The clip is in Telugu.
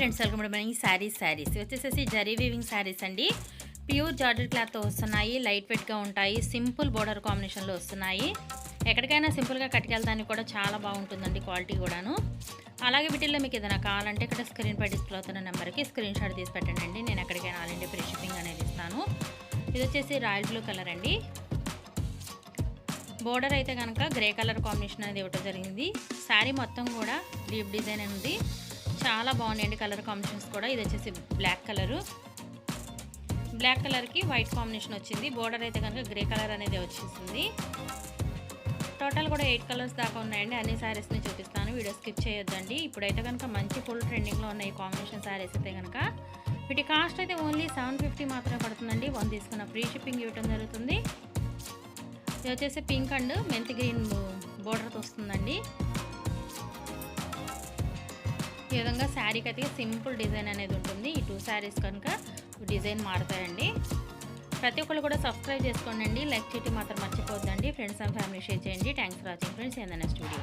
ఫ్రెండ్స్ వెల్కమ్ మన ఈ శారీస్ శారీస్ వచ్చేసేసి జరీ వీవింగ్ శారీస్ అండి. ప్యూర్ జార్జెట్ క్లాత్తో వస్తున్నాయి లైట్ వెయిట్గా ఉంటాయి సింపుల్ బోర్డర్ కాంబినేషన్లో వస్తున్నాయి. ఎక్కడికైనా సింపుల్గా కట్టుకెళ్ళడానికి కూడా చాలా బాగుంటుందండి క్వాలిటీ కూడాను. అలాగే వీటిల్లో మీకు ఏదైనా కావాలంటే ఇక్కడ స్క్రీన్ పై డిస్ప్లే అవుతున్న నెంబర్కి స్క్రీన్ షాట్ తీసి పెట్టండి అండి నేను ఎక్కడికైనా ఆల్ ఇండియా ఫ్రీ షిప్పింగ్ అనేది ఇస్తాను. ఇది వచ్చేసి రాయల్ బ్లూ కలర్ అండి. బోర్డర్ అయితే కనుక గ్రే కలర్ కాంబినేషన్ అనేది ఇవ్వటం జరిగింది. శారీ మొత్తం కూడా డీప్ డిజైన్ ఉంది. చాలా బాగున్నాయండి కలర్ కాంబినేషన్స్ కూడా. ఇది వచ్చేసి బ్లాక్ కలరు. బ్లాక్ కలర్కి వైట్ కాంబినేషన్ వచ్చింది. బోర్డర్ అయితే కనుక గ్రే కలర్ అనేది వచ్చేసింది. టోటల్ కూడా ఎయిట్ కలర్స్ దాకా ఉన్నాయండి. అన్ని శారీస్ని చూపిస్తాను. వీడియో స్కిప్ చేయొద్దండి. ఇప్పుడైతే కనుక మంచి ఫుల్ ట్రెండింగ్లో ఉన్నాయి కాంబినేషన్ శారీస్ అయితే కనుక వీటి కాస్ట్ అయితే ఓన్లీ సెవెన్ ఫిఫ్టీ మాత్రమే పడుతుందండి. వన్ తీసుకున్న ఫ్రీ షిప్పింగ్ ఇవ్వటం జరుగుతుంది. ఇది వచ్చేసి పింక్ అండ్ మెంతి గ్రీన్ బోర్డర్తో వస్తుందండి ఈ విధంగా శారీకి అయితే సింపుల్ డిజైన్ అనేది ఉంటుంది. ఈ టూ శారీస్ కనుక డిజైన్ మారుతాయండి ప్రతి ఒక్కరు కూడా సబ్స్క్రైబ్ చేసుకోండి లైక్ చేయటం మాత్రం మర్చిపోద్దండి. ఫ్రెండ్స్ అండ్ ఫ్యామిలీ షేర్ చేయండి. Thanks for watching. ఫ్రెండ్స్ ఏదైనా స్టూడియో